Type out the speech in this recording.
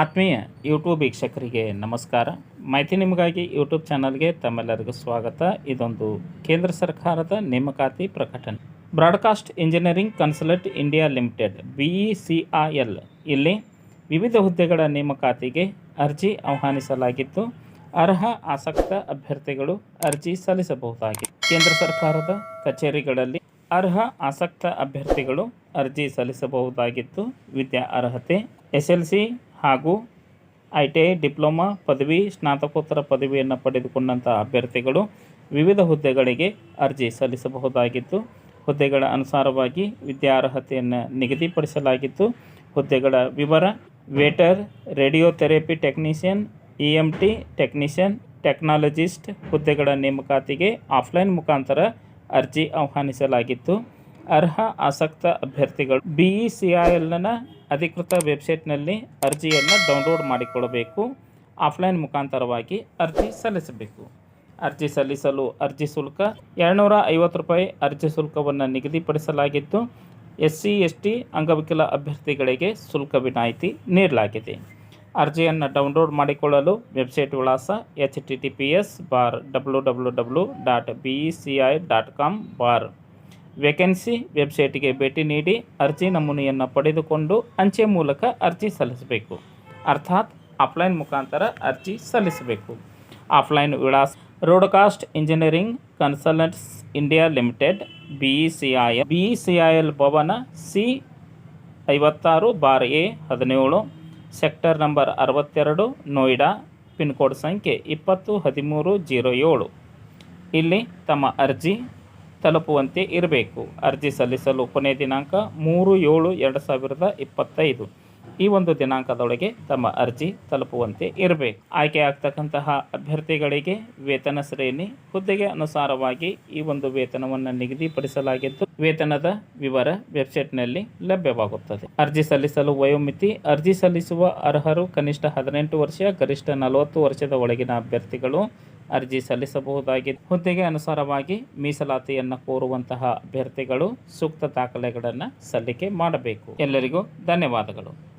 ಆತ್ಮೀಯ ಯೂಟ್ಯೂಬ್ ವೀಕ್ಷಕರಿಗೆ ನಮಸ್ಕಾರ. ಮಾಹಿತಿ ನಿಮಗಾಗಿ ಯೂಟ್ಯೂಬ್ ಚಾನಲ್ಗೆ ತಮ್ಮೆಲ್ಲರಿಗೂ ಸ್ವಾಗತ. ಇದೊಂದು ಕೇಂದ್ರ ಸರ್ಕಾರದ ನೇಮಕಾತಿ ಪ್ರಕಟಣೆ. Broadcast Engineering Consult India Limited B C I L ಇಲ್ಲಿ ವಿವಿಧ ಹುದ್ದೆಗಳ ನೇಮಕಾತಿಗೆ ಅರ್ಜಿ ಆಹ್ವಾನಿಸಲಾಗಿದ್ದು ಅರ್ಹ, ಆಸಕ್ತ ಅಭ್ಯರ್ಥಿಗಳು ಅರ್ಜಿ ಸಲ್ಲಿಸಬಹುದಾಗಿದೆ ಕೇಂದ್ರ ಸರ್ಕಾರದ ಕಚೇರಿಗಳಲ್ಲಿ ಅರ್ಹ, ಆಸಕ್ತ ಅಭ್ಯರ್ಥಿಗಳು ಅರ್ಜಿ ಸಲ್ಲಿಸಬಹುದಾಗಿತ್ತು. ವಿದ್ಯಾ ಅರ್ಹತೆ, ಎಸ್ ಎಲ್ ಸಿ ಹಾಗೂ ಐ ಟಿ ಐ ಡಿಪ್ಲೊಮಾ ಪದವಿ, ಸ್ನಾತಕೋತ್ತರ ಪದವಿಯನ್ನು ಪಡೆದುಕೊಂಡಂಥ ಅಭ್ಯರ್ಥಿಗಳು ವಿವಿಧ ಹುದ್ದೆಗಳಿಗೆ ಅರ್ಜಿ ಸಲ್ಲಿಸಬಹುದಾಗಿತ್ತು. ಹುದ್ದೆಗಳ ಅನುಸಾರವಾಗಿ ವಿದ್ಯಾರ್ಹತೆಯನ್ನು ನಿಗದಿಪಡಿಸಲಾಗಿತ್ತು. ಹುದ್ದೆಗಳ ವಿವರ, waiter, radiotherapy technician, E M T technician, technologist, ಹುದ್ದೆಗಳ ನೇಮಕಾತಿಗೆ ಆಫ್ಲೈನ್ ಮುಖಾಂತರ ಅರ್ಜಿ ಆಹ್ವಾನಿಸಲಾಗಿತ್ತು. ಅರ್ಹ ಆಸಕ್ತ ಅಭ್ಯರ್ಥಿಗಳು ಬಿ ಇ ಸಿ ಐ ಎಲ್ನ ಅಧಿಕೃತ ವೆಬ್ಸೈಟ್ನಲ್ಲಿ ಅರ್ಜಿಯನ್ನು ಡೌನ್ಲೋಡ್ ಮಾಡಿಕೊಳ್ಳಬೇಕು. ಆಫ್ಲೈನ್ ಮುಖಾಂತರವಾಗಿ ಅರ್ಜಿ ಸಲ್ಲಿಸಬೇಕು. ಅರ್ಜಿ ಸಲ್ಲಿಸಲು ಅರ್ಜಿ ಶುಲ್ಕ ಎರಡುನೂರ ಐವತ್ತು ರೂಪಾಯಿ ಅರ್ಜಿ ಶುಲ್ಕವನ್ನು ನಿಗದಿಪಡಿಸಲಾಗಿದ್ದು ಎಸ್ ಸಿ ಎಸ್ ಟಿ ಅಂಗವಿಕಲ ಅಭ್ಯರ್ಥಿಗಳಿಗೆ ಶುಲ್ಕ ವಿನಾಯಿತಿ ನೀಡಲಾಗಿದೆ. ಅರ್ಜಿಯನ್ನು ಡೌನ್ಲೋಡ್ ಮಾಡಿಕೊಳ್ಳಲು ವೆಬ್ಸೈಟ್ ವಿಳಾಸ H T T P S bar W W W dot B C I dot com bar vacancy ವೆಬ್ಸೈಟ್ಗೆ ಭೇಟಿ ನೀಡಿ ಅರ್ಜಿ ನಮೂನೆಯನ್ನು ಪಡೆದುಕೊಂಡು ಅಂಚೆ ಮೂಲಕ ಅರ್ಜಿ ಸಲ್ಲಿಸಬೇಕು. ಅರ್ಥಾತ್ ಆಫ್ಲೈನ್ ಮುಖಾಂತರ ಅರ್ಜಿ ಸಲ್ಲಿಸಬೇಕು. ಆಫ್ಲೈನ್ ವಿಳಾಸ broadcast engineering consultants India limited B E C I B E C I L Bhawan C ಐವತ್ತಾರು ಬಾರ್ ಎ ಹದಿನೇಳು, ಸೆಕ್ಟರ್ ನಂಬರ್ ಅರವತ್ತೆರಡು, ನೋಯ್ಡಾ, ಪಿನ್ಕೋಡ್ ಸಂಖ್ಯೆ ಇಪ್ಪತ್ತು ಹದಿಮೂರು ಜೀರೋ ಏಳು. ಇಲ್ಲಿ ತಮ್ಮ ಅರ್ಜಿ ತಲುಪುವಂತೆ ಇರಬೇಕು. ಅರ್ಜಿ ಸಲ್ಲಿಸಲು ಕೊನೆಯ ದಿನಾಂಕ ಮೂರು ಏಳು ಎರಡು ಸಾವಿರದ ಇಪ್ಪತ್ತೈದು. ಈ ಒಂದು ದಿನಾಂಕದೊಳಗೆ ತಮ್ಮ ಅರ್ಜಿ ತಲುಪುವಂತೆ ಇರಬೇಕು. ಆಯ್ಕೆ ಆಗ್ತಕ್ಕಂತಹ ಅಭ್ಯರ್ಥಿಗಳಿಗೆ ವೇತನ ಶ್ರೇಣಿ ಹುದ್ದೆಗೆ ಅನುಸಾರವಾಗಿ ಈ ಒಂದು ವೇತನವನ್ನು ನಿಗದಿಪಡಿಸಲಾಗಿದ್ದು, ವೇತನದ ವಿವರ ವೆಬ್ಸೈಟ್ನಲ್ಲಿ ಲಭ್ಯವಾಗುತ್ತದೆ. ಅರ್ಜಿ ಸಲ್ಲಿಸಲು ವಯೋಮಿತಿ, ಅರ್ಜಿ ಸಲ್ಲಿಸುವ ಅರ್ಹರು ಕನಿಷ್ಠ ಹದಿನೆಂಟು ವರ್ಷ, ಗರಿಷ್ಠ ನಲವತ್ತು ವರ್ಷದ ಒಳಗಿನ ಅಭ್ಯರ್ಥಿಗಳು ಅರ್ಜಿ ಸಲ್ಲಿಸಬಹುದಾಗಿದೆ ಹುದ್ದೆಗೆ ಅನುಸಾರವಾಗಿ ಮೀಸಲಾತಿಯನ್ನು ಕೋರುವಂತಹ ಅಭ್ಯರ್ಥಿಗಳು ಸೂಕ್ತ ದಾಖಲೆಗಳನ್ನು ಸಲ್ಲಿಕೆ ಮಾಡಬೇಕು. ಎಲ್ಲರಿಗೂ ಧನ್ಯವಾದಗಳು.